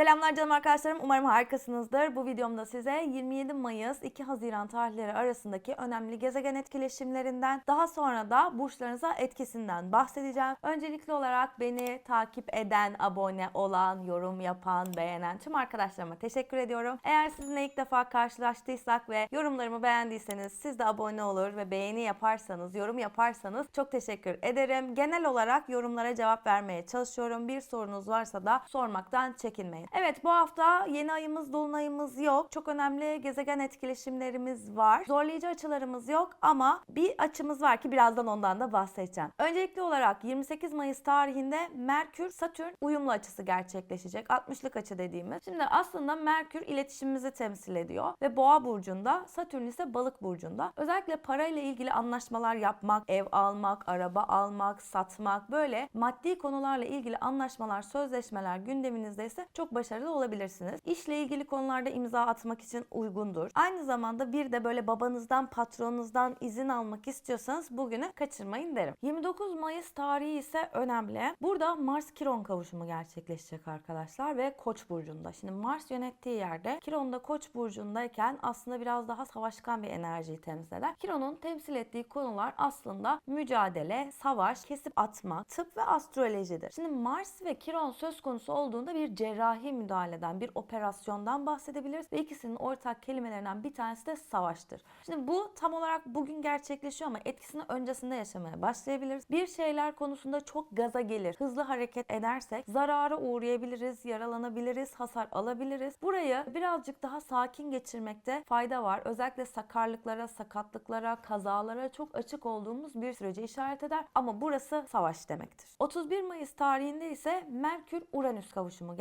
Selamlar canım arkadaşlarım. Umarım harikasınızdır. Bu videomda size 27 Mayıs 2 Haziran tarihleri arasındaki önemli gezegen etkileşimlerinden daha sonra da burçlarınıza etkisinden bahsedeceğim. Öncelikli olarak beni takip eden, abone olan, yorum yapan, beğenen tüm arkadaşlarıma teşekkür ediyorum. Eğer sizinle ilk defa karşılaştıysak ve yorumlarımı beğendiyseniz siz de abone olur ve beğeni yaparsanız, yorum yaparsanız çok teşekkür ederim. Genel olarak yorumlara cevap vermeye çalışıyorum. Bir sorunuz varsa da sormaktan çekinmeyin. Evet bu hafta yeni ayımız, dolunayımız yok. Çok önemli gezegen etkileşimlerimiz var. Zorlayıcı açılarımız yok ama bir açımız var ki birazdan ondan da bahsedeceğim. Öncelikli olarak 28 Mayıs tarihinde Merkür Satürn uyumlu açısı gerçekleşecek. 60'lık açı dediğimiz. Şimdi aslında Merkür iletişimimizi temsil ediyor ve Boğa burcunda, Satürn ise Balık burcunda. Özellikle parayla ilgili anlaşmalar yapmak, ev almak, araba almak, satmak böyle maddi konularla ilgili anlaşmalar, sözleşmeler gündeminizde ise çok başarılı olabilirsiniz. İşle ilgili konularda imza atmak için uygundur. Aynı zamanda bir de böyle babanızdan, patronunuzdan izin almak istiyorsanız bugünü kaçırmayın derim. 29 Mayıs tarihi ise önemli. Burada Mars Kiron kavuşumu gerçekleşecek arkadaşlar ve Koç burcunda. Şimdi Mars yönettiği yerde Kiron'da Koç burcundayken aslında biraz daha savaşkan bir enerjiyi temsil eder. Kiron'un temsil ettiği konular aslında mücadele, savaş, kesip atma, tıp ve astrolojidir. Şimdi Mars ve Kiron söz konusu olduğunda bir cerrahi müdahaleden, bir operasyondan bahsedebiliriz ve ikisinin ortak kelimelerinden bir tanesi de savaştır. Şimdi bu tam olarak bugün gerçekleşiyor ama etkisini öncesinde yaşamaya başlayabiliriz. Bir şeyler konusunda çok gaza gelir, hızlı hareket edersek zarara uğrayabiliriz, yaralanabiliriz, hasar alabiliriz. Burayı birazcık daha sakin geçirmekte fayda var. Özellikle sakarlıklara, sakatlıklara, kazalara çok açık olduğumuz bir sürece işaret eder. Ama burası savaş demektir. 31 Mayıs tarihinde ise Merkür-Uranüs kavuşumu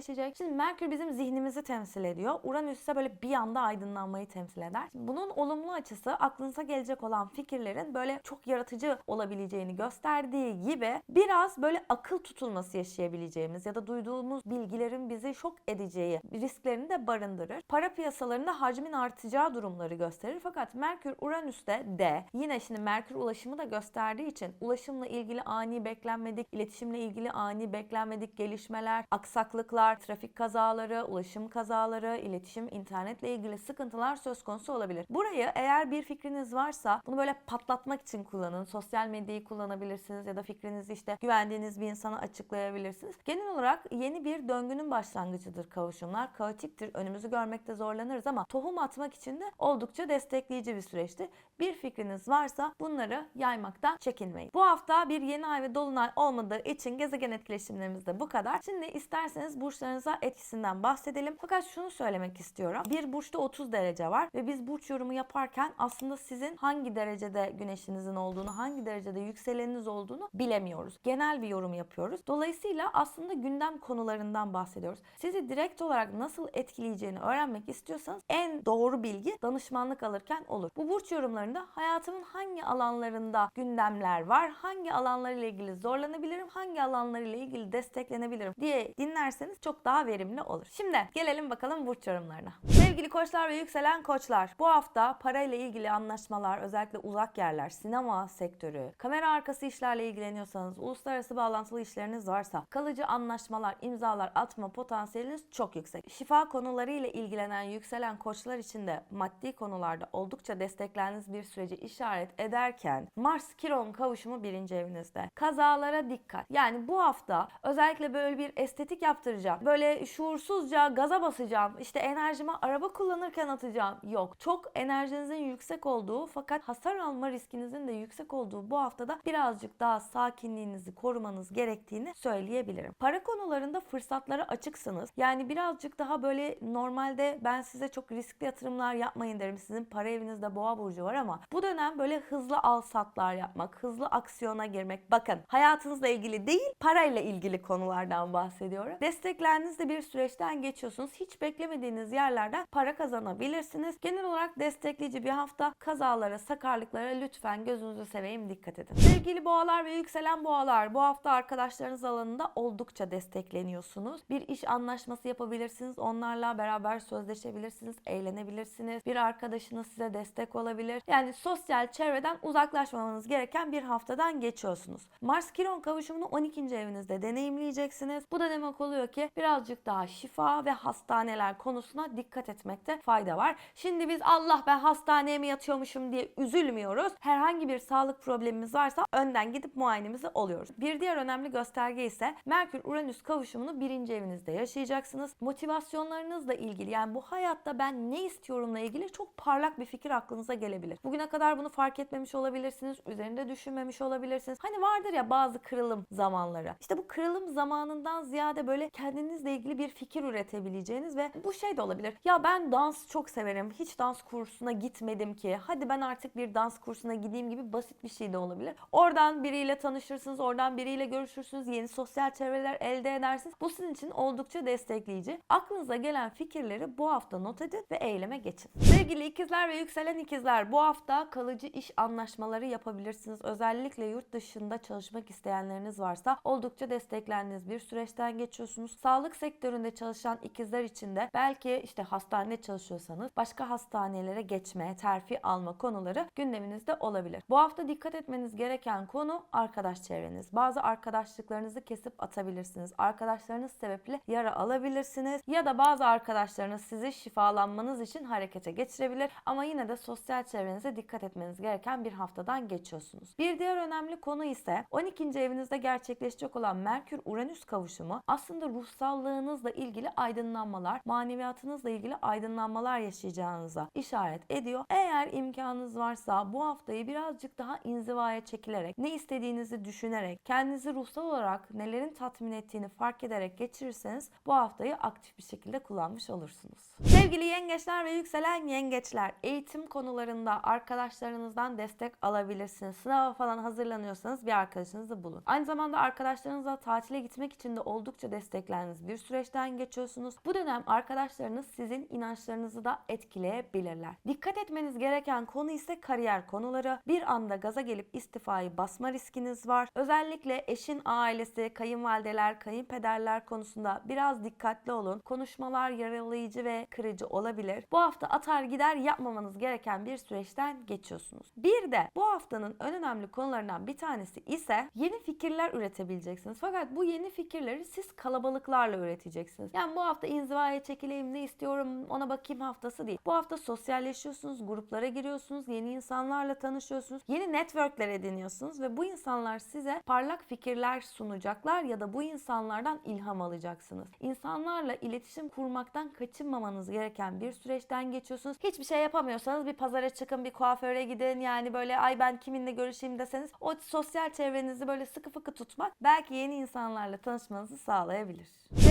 gerçekleşecek. Şimdi Merkür bizim zihnimizi temsil ediyor. Uranüs ise böyle bir anda aydınlanmayı temsil eder. Bunun olumlu açısı aklınıza gelecek olan fikirlerin böyle çok yaratıcı olabileceğini gösterdiği gibi biraz böyle akıl tutulması yaşayabileceğimiz ya da duyduğumuz bilgilerin bizi şok edeceği risklerini de barındırır. Para piyasalarında hacmin artacağı durumları gösterir. Fakat Merkür Uranüs'te de yine şimdi Merkür ulaşımı da gösterdiği için ulaşımla ilgili ani beklenmedik, iletişimle ilgili ani beklenmedik gelişmeler, aksaklıklar, trafik kazaları, ulaşım kazaları, iletişim, internetle ilgili sıkıntılar söz konusu olabilir. Burayı eğer bir fikriniz varsa bunu böyle patlatmak için kullanın. Sosyal medyayı kullanabilirsiniz ya da fikrinizi işte güvendiğiniz bir insana açıklayabilirsiniz. Genel olarak yeni bir döngünün başlangıcıdır kavuşumlar. Kaotiktir. Önümüzü görmekte zorlanırız ama tohum atmak için de oldukça destekleyici bir süreçti. Bir fikriniz varsa bunları yaymaktan çekinmeyin. Bu hafta bir yeni ay ve dolunay olmadığı için gezegen etkileşimlerimiz de bu kadar. Şimdi isterseniz burçlarınıza etkisinden bahsedelim. Fakat şunu söylemek istiyorum. Bir burçta 30 derece var ve biz burç yorumu yaparken aslında sizin hangi derecede güneşinizin olduğunu, hangi derecede yükseleniniz olduğunu bilemiyoruz. Genel bir yorum yapıyoruz. Dolayısıyla aslında gündem konularından bahsediyoruz. Sizi direkt olarak nasıl etkileyeceğini öğrenmek istiyorsanız en doğru bilgi danışmanlık alırken olur. Bu burç yorumlarında hayatımın hangi alanlarında gündemler var, hangi alanlarıyla ilgili zorlanabilirim, hangi alanlarıyla ilgili desteklenebilirim diye dinlerseniz çok daha verimli olur. Şimdi gelelim bakalım burç yorumlarına. Sevgili koçlar ve yükselen koçlar, bu hafta parayla ilgili anlaşmalar, özellikle uzak yerler, sinema sektörü, kamera arkası işlerle ilgileniyorsanız, uluslararası bağlantılı işleriniz varsa, kalıcı anlaşmalar, imzalar atma potansiyeliniz çok yüksek. Şifa konularıyla ilgilenen yükselen koçlar için de maddi konularda oldukça desteklendiğiniz bir süreci işaret ederken Mars Kiron kavuşumu birinci evinizde. Kazalara dikkat. Yani bu hafta özellikle böyle bir estetik yaptıracağım. Böyle şuursuzca gaza basacağım. İşte enerjimi araba kullanırken atacağım. Yok. Çok enerjinizin yüksek olduğu fakat hasar alma riskinizin de yüksek olduğu bu haftada birazcık daha sakinliğinizi korumanız gerektiğini söyleyebilirim. Para konularında fırsatlara açıksınız. Yani birazcık daha böyle normalde ben size çok riskli yatırımlar yapmayın derim. Sizin para evinizde boğa burcu var ama bu dönem böyle hızlı al satlar yapmak, hızlı aksiyona girmek. Bakın hayatınızla ilgili değil, parayla ilgili konulardan bahsediyorum. Desteklendiğiniz de bir süreçten geçiyorsunuz. Hiç beklemediğiniz yerlerden para kazanabilirsiniz. Genel olarak destekleyici bir hafta. Kazalara, sakarlıklara lütfen gözünüzü seveyim dikkat edin. Sevgili boğalar ve yükselen boğalar bu hafta arkadaşlarınız alanında oldukça destekleniyorsunuz. Bir iş anlaşması yapabilirsiniz. Onlarla beraber sözleşebilirsiniz, eğlenebilirsiniz. Bir arkadaşınız size destek olabilir. Yani sosyal çevreden uzaklaşmamanız gereken bir haftadan geçiyorsunuz. Mars Kiron kavuşumunu 12. evinizde deneyimleyeceksiniz. Bu da demek oluyor ki birazcık daha şifa ve hastaneler konusuna dikkat etmekte fayda var. Şimdi biz Allah ben hastaneye mi yatıyormuşum diye üzülmüyoruz. Herhangi bir sağlık problemimiz varsa önden gidip muayenemizi oluyoruz. Bir diğer önemli gösterge ise Merkür-Uranüs kavuşumunu birinci evinizde yaşayacaksınız. Motivasyonlarınızla ilgili yani bu hayatta ben ne istiyorumla ilgili çok parlak bir fikir aklınıza gelebilir. Bugüne kadar bunu fark etmemiş olabilirsiniz. Üzerinde düşünmemiş olabilirsiniz. Hani vardır ya bazı kırılım zamanları. İşte bu kırılım zamanından ziyade böyle kendinizle ilgili bir fikir üretebileceğiniz ve bu şey de olabilir. Ya ben dans çok severim. Hiç dans kursuna gitmedim ki. Hadi ben artık bir dans kursuna gideyim gibi basit bir şey de olabilir. Oradan biriyle tanışırsınız, oradan biriyle görüşürsünüz, yeni sosyal çevreler elde edersiniz. Bu sizin için oldukça destekleyici. Aklınıza gelen fikirleri bu hafta not edin ve eyleme geçin. Sevgili ikizler ve yükselen ikizler bu hafta kalıcı iş anlaşmaları yapabilirsiniz. Özellikle yurt dışında çalışmak isteyenleriniz varsa oldukça desteklendiğiniz bir süreçten geçiyorsunuz. Sağlık sektöründe çalışan ikizler için de belki işte hastanede çalışıyorsanız başka hastanelere geçme, terfi alma konuları gündeminizde olabilir. Bu hafta dikkat etmeniz gereken konu arkadaş çevreniz. Bazı arkadaşlıklarınızı kesip atabilirsiniz. Arkadaşlarınız sebeple yara alabilirsiniz ya da bazı arkadaşlarınız sizi şifalanmanız için harekete geçirebilir ama yine de sosyal çevrenize dikkat etmeniz gereken bir haftadan geçiyorsunuz. Bir diğer önemli konu ise 12. evinizde gerçekleşecek olan Merkür-Uranüs kavuşumu aslında ruhsallığınızla ilgili aydınlanmalar, maneviyatınızla ilgili aydınlanmalar yaşayacağınıza işaret ediyor. Eğer imkanınız varsa bu haftayı birazcık daha inzivaya çekilerek, ne istediğinizi düşünerek, kendinizi ruhsal olarak nelerin tatmin ettiğini fark ederek geçirirseniz bu haftayı aktif bir şekilde kullanmış olursunuz. Sevgili yengeçler ve yükselen yengeçler, eğitim konularında arkadaşlarınızdan destek alabilirsiniz. Sınava falan hazırlanıyorsanız bir arkadaşınızı bulun. Aynı zamanda arkadaşlarınızla tatile gitmek için de oldukça desteklendiğiniz bir süreçten geçiyorsunuz. Bu dönem arkadaşlarınız sizin inançlarınızı da etkileyebilirler. Dikkat etmeniz gereken konu ise kariyer konuları. Bir anda gaza gelip istifayı basma riskiniz var. Özellikle eşin ailesi, kayınvalideler, kayınpederler konusunda biraz dikkatli olun. Konuşmalar yaralayıcı ve kırıcı olabilir. Bu hafta atar gider yapmamanız gereken bir süreçten geçiyorsunuz. Bir de bu haftanın en önemli konularından bir tanesi ise yeni fikirler üretebileceksiniz. Fakat bu yeni fikirleri siz kalabalıklarla üreteceksiniz. Yani bu hafta inzivaya çekileyim ne istiyorum ona bakayım haftası değil. Bu hafta sosyalleşiyorsunuz, gruplara giriyorsunuz, yeni insanlarla tanışıyorsunuz, yeni networkler ediniyorsunuz ve bu insanlar size parlak fikirler sunacaklar ya da bu insanlardan ilham alacaksınız. İnsanlarla iletişim kurmaktan kaçınmamanız gereken bir süreçten geçiyorsunuz. Hiçbir şey yapamıyorsanız bir pazara çıkın, bir kuaföre gidin. Yani böyle ay ben kiminle görüşeyim deseniz o sosyal çevrenizi böyle sıkı fıkı tutmak belki yeni insanlarla tanışmanızı sağlayabilir.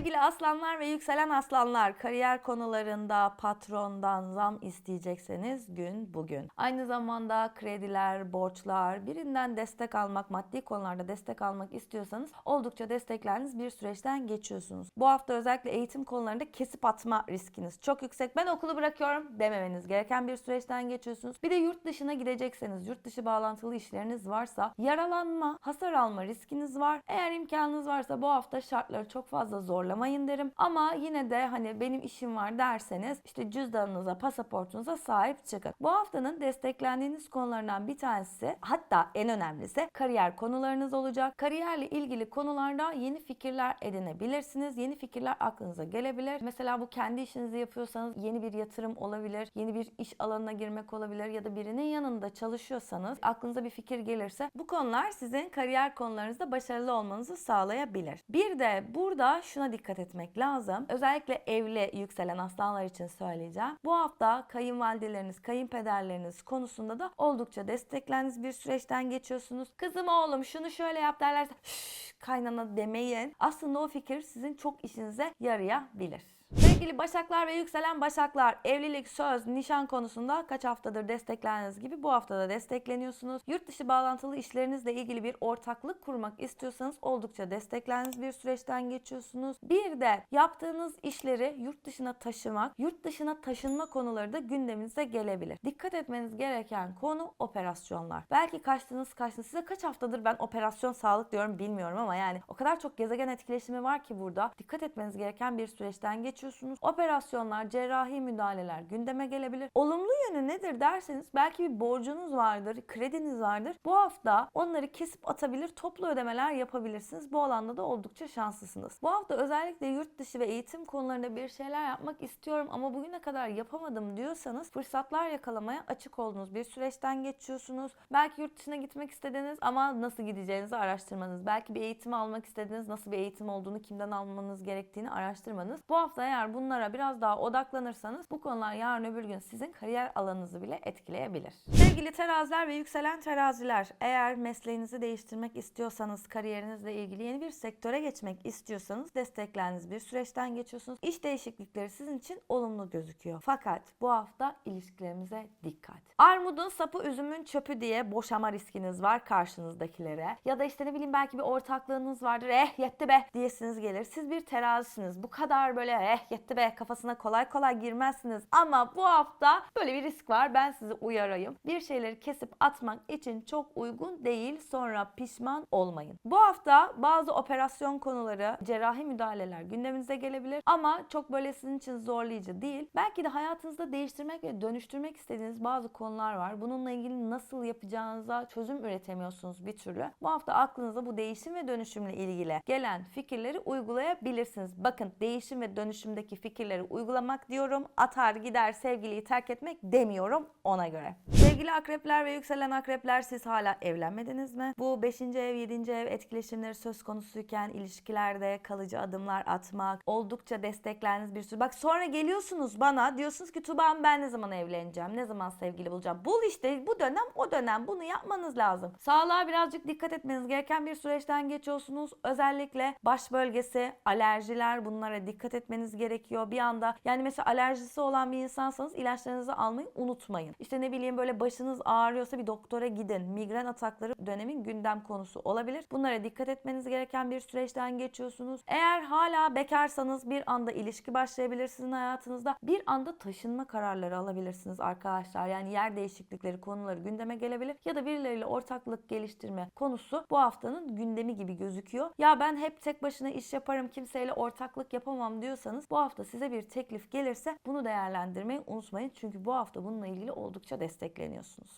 Sevgili aslanlar ve yükselen aslanlar kariyer konularında patrondan zam isteyecekseniz gün bugün. Aynı zamanda krediler, borçlar, birinden destek almak, maddi konularda destek almak istiyorsanız oldukça desteklendiğiniz bir süreçten geçiyorsunuz. Bu hafta özellikle eğitim konularında kesip atma riskiniz çok yüksek. Ben okulu bırakıyorum dememeniz gereken bir süreçten geçiyorsunuz. Bir de yurt dışına gidecekseniz, yurt dışı bağlantılı işleriniz varsa yaralanma, hasar alma riskiniz var. Eğer imkanınız varsa bu hafta şartları çok fazla zorlamayın derim. Ama yine de hani benim işim var derseniz işte cüzdanınıza, pasaportunuza sahip çıkın. Bu haftanın desteklendiğiniz konularından bir tanesi hatta en önemlisi kariyer konularınız olacak. Kariyerle ilgili konularda yeni fikirler edinebilirsiniz. Yeni fikirler aklınıza gelebilir. Mesela bu kendi işinizi yapıyorsanız yeni bir yatırım olabilir. Yeni bir iş alanına girmek olabilir ya da birinin yanında çalışıyorsanız aklınıza bir fikir gelirse bu konular sizin kariyer konularınızda başarılı olmanızı sağlayabilir. Bir de burada şuna dikkat etmek lazım. Özellikle evli yükselen aslanlar için söyleyeceğim. Bu hafta kayınvalideleriniz, kayınpederleriniz konusunda da oldukça desteklendiğiniz bir süreçten geçiyorsunuz. Kızım oğlum şunu şöyle yap derlerse "Şşş, kaynana demeyin. Aslında o fikir sizin çok işinize yarayabilir. Sevgili Başaklar ve yükselen Başaklar, evlilik, söz, nişan konusunda kaç haftadır desteklendiğiniz gibi bu haftada destekleniyorsunuz. Yurt dışı bağlantılı işlerinizle ilgili bir ortaklık kurmak istiyorsanız oldukça desteklendiğiniz bir süreçten geçiyorsunuz. Bir de yaptığınız işleri yurt dışına taşımak, yurt dışına taşınma konuları da gündeminize gelebilir. Dikkat etmeniz gereken konu operasyonlar. Belki kaçtınız kaçtınız. Size kaç haftadır ben operasyon sağlık diyorum bilmiyorum ama yani o kadar çok gezegen etkileşimi var ki burada. Dikkat etmeniz gereken bir süreçten geçiyorsunuz. Geçiyorsunuz. Operasyonlar, cerrahi müdahaleler gündeme gelebilir. Olumlu yönü nedir derseniz belki bir borcunuz vardır, krediniz vardır. Bu hafta onları kesip atabilir, toplu ödemeler yapabilirsiniz. Bu alanda da oldukça şanslısınız. Bu hafta özellikle yurt dışı ve eğitim konularında bir şeyler yapmak istiyorum ama bugüne kadar yapamadım diyorsanız fırsatlar yakalamaya açık olduğunuz bir süreçten geçiyorsunuz. Belki yurt dışına gitmek istediniz ama nasıl gideceğinizi araştırmanız. Belki bir eğitim almak istediniz, nasıl bir eğitim olduğunu, kimden almanız gerektiğini araştırmanız. Bu hafta eğer bunlara biraz daha odaklanırsanız bu konular yarın öbür gün sizin kariyer alanınızı bile etkileyebilir. Sevgili teraziler ve yükselen teraziler, eğer mesleğinizi değiştirmek istiyorsanız, kariyerinizle ilgili yeni bir sektöre geçmek istiyorsanız desteklendiğiniz bir süreçten geçiyorsunuz. İş değişiklikleri sizin için olumlu gözüküyor. Fakat bu hafta ilişkilerimize dikkat. Armudun sapı üzümün çöpü diye boşama riskiniz var karşınızdakilere. Ya da işte ne bileyim belki bir ortaklığınız vardır. Eh yetti be diyesiniz gelir. Siz bir terazisiniz. Bu kadar böyle eh yetti be kafasına kolay kolay girmezsiniz. Ama bu hafta böyle bir risk var. Ben sizi uyarayım. Bir şeyleri kesip atmak için çok uygun değil. Sonra pişman olmayın. Bu hafta bazı operasyon konuları, cerrahi müdahaleler gündeminize gelebilir. Ama çok böyle sizin için zorlayıcı değil. Belki de hayatınızda değiştirmek ve dönüştürmek istediğiniz bazı konular var. Bununla ilgili nasıl yapacağınıza çözüm üretemiyorsunuz bir türlü. Bu hafta aklınıza bu değişim ve dönüşümle ilgili gelen fikirleri uygulayabilirsiniz. Bakın değişim ve dönüşümdeki fikirleri uygulamak diyorum. Atar gider sevgiliyi terk etmek demiyorum ona göre. Sevgili akrepler ve yükselen akrepler siz hala evlenmediniz mi? Bu 5. ev 7. ev etkileşimleri söz konusuyken ilişkilerde kalıcı adımlar atmak, oldukça destekleriniz bir sürü. Bak sonra geliyorsunuz bana diyorsunuz ki Tuba ben ne zaman evleneceğim? Ne zaman sevgili bulacağım? Bul işte bu dönem o dönem bunu yapmanız lazım. Sağlığa birazcık dikkat etmeniz gereken bir süreçten geçiyorsunuz. Özellikle baş bölgesi, alerjiler bunlara dikkat etmeniz gerekiyor. Bir anda yani mesela alerjisi olan bir insansanız ilaçlarınızı almayı unutmayın. İşte ne bileyim böyle başınız ağrıyorsa bir doktora gidin. Migren atakları dönemin gündem konusu olabilir. Bunlara dikkat etmeniz gereken bir süreçten geçiyorsunuz. Eğer hala bekarsanız bir anda ilişki başlayabilir sizin hayatınızda. Bir anda taşınma kararları alabilirsiniz arkadaşlar. Yani yer değişiklikleri konuları gündeme gelebilir ya da birileriyle ortaklık geliştirme konusu bu haftanın gündemi gibi gözüküyor. Ya ben hep tek başına iş yaparım, kimseyle ortaklık yapamam diyorsanız bu hafta size bir teklif gelirse bunu değerlendirmeyi unutmayın. Çünkü bu hafta bununla ilgili oldukça destekleniyorsunuz.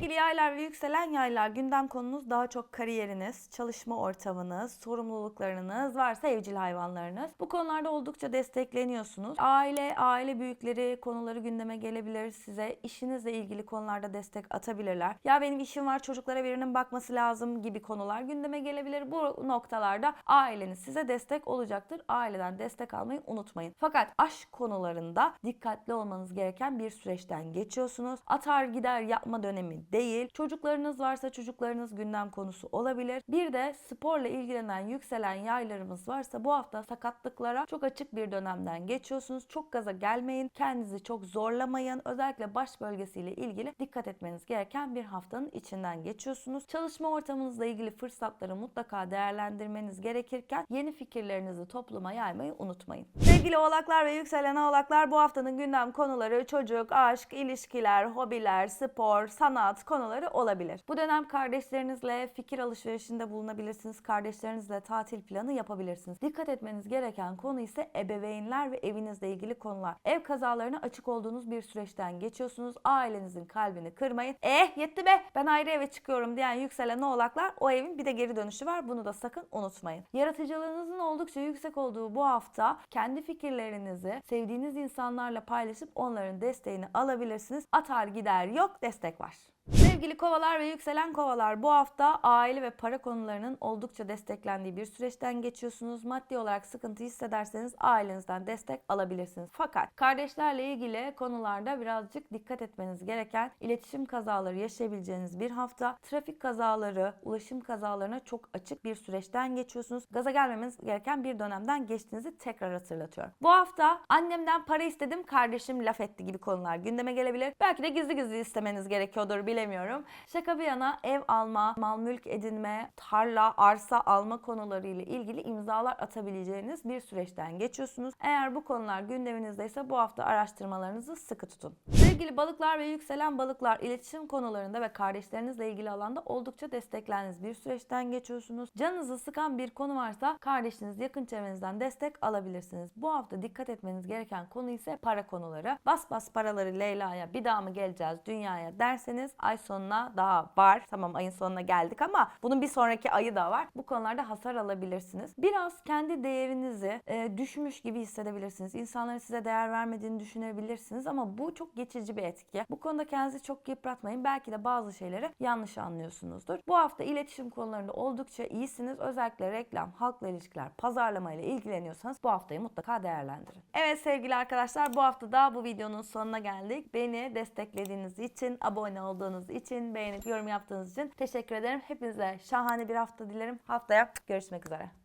Sevgili yaylar ve yükselen yaylar gündem konunuz daha çok kariyeriniz, çalışma ortamınız, sorumluluklarınız, varsa evcil hayvanlarınız. Bu konularda oldukça destekleniyorsunuz. Aile, aile büyükleri konuları gündeme gelebilir size. işinizle ilgili konularda destek atabilirler. Ya benim işim var çocuklara birinin bakması lazım gibi konular gündeme gelebilir. Bu noktalarda aileniz size destek olacaktır. Aileden destek almayı unutmayın. Fakat aşk konularında dikkatli olmanız gereken bir süreçten geçiyorsunuz. Atar gider yapma dönemi değil. Çocuklarınız varsa çocuklarınız gündem konusu olabilir. Bir de sporla ilgilenen yükselen yaylarımız varsa bu hafta sakatlıklara çok açık bir dönemden geçiyorsunuz. Çok gaza gelmeyin. Kendinizi çok zorlamayın. Özellikle baş bölgesiyle ilgili dikkat etmeniz gereken bir haftanın içinden geçiyorsunuz. Çalışma ortamınızla ilgili fırsatları mutlaka değerlendirmeniz gerekirken yeni fikirlerinizi topluma yaymayı unutmayın. Sevgili oğlaklar ve yükselen oğlaklar bu haftanın gündem konuları çocuk, aşk, ilişkiler, hobiler, spor, sanat konuları olabilir. Bu dönem kardeşlerinizle fikir alışverişinde bulunabilirsiniz. Kardeşlerinizle tatil planı yapabilirsiniz. Dikkat etmeniz gereken konu ise ebeveynler ve evinizle ilgili konular. Ev kazalarına açık olduğunuz bir süreçten geçiyorsunuz. Ailenizin kalbini kırmayın. Eh yetti be ben ayrı eve çıkıyorum diyen yükselen oğlaklar o evin bir de geri dönüşü var. Bunu da sakın unutmayın. Yaratıcılığınızın oldukça yüksek olduğu bu hafta kendi fikirlerinizi sevdiğiniz insanlarla paylaşıp onların desteğini alabilirsiniz. Atar gider yok destek var. Sevgili kovalar ve yükselen kovalar bu hafta aile ve para konularının oldukça desteklendiği bir süreçten geçiyorsunuz. Maddi olarak sıkıntı hissederseniz ailenizden destek alabilirsiniz. Fakat kardeşlerle ilgili konularda birazcık dikkat etmeniz gereken iletişim kazaları yaşayabileceğiniz bir hafta. Trafik kazaları, ulaşım kazalarına çok açık bir süreçten geçiyorsunuz. Gaza gelmemeniz gereken bir dönemden geçtiğinizi tekrar hatırlatıyorum. Bu hafta annemden para istedim, kardeşim laf etti gibi konular gündeme gelebilir. Belki de gizli gizli istemeniz gerekiyordur bilemiyorum. Şaka bir yana ev alma, mal mülk edinme, tarla, arsa alma konuları ile ilgili imzalar atabileceğiniz bir süreçten geçiyorsunuz. Eğer bu konular gündeminizdeyse bu hafta araştırmalarınızı sıkı tutun. Sevgili balıklar ve yükselen balıklar iletişim konularında ve kardeşlerinizle ilgili alanda oldukça desteklendiğiniz bir süreçten geçiyorsunuz. Canınızı sıkan bir konu varsa kardeşiniz, yakın çevrenizden destek alabilirsiniz. Bu hafta dikkat etmeniz gereken konu ise para konuları. Bas bas paraları Leyla'ya bir daha mı geleceğiz dünyaya derseniz ay sonuna daha var. Tamam ayın sonuna geldik ama bunun bir sonraki ayı da var. Bu konularda hasar alabilirsiniz. Biraz kendi değerinizi e, düşmüş gibi hissedebilirsiniz. İnsanların size değer vermediğini düşünebilirsiniz ama bu çok geçici bir etki. Bu konuda kendinizi çok yıpratmayın. Belki de bazı şeyleri yanlış anlıyorsunuzdur. Bu hafta iletişim konularında oldukça iyisiniz. Özellikle reklam, halkla ilişkiler, pazarlama ile ilgileniyorsanız bu haftayı mutlaka değerlendirin. Evet sevgili arkadaşlar bu hafta da bu videonun sonuna geldik. Beni desteklediğiniz için, abone olduğunuz için, beğenip yorum yaptığınız için teşekkür ederim. Hepinize şahane bir hafta dilerim. Haftaya görüşmek üzere.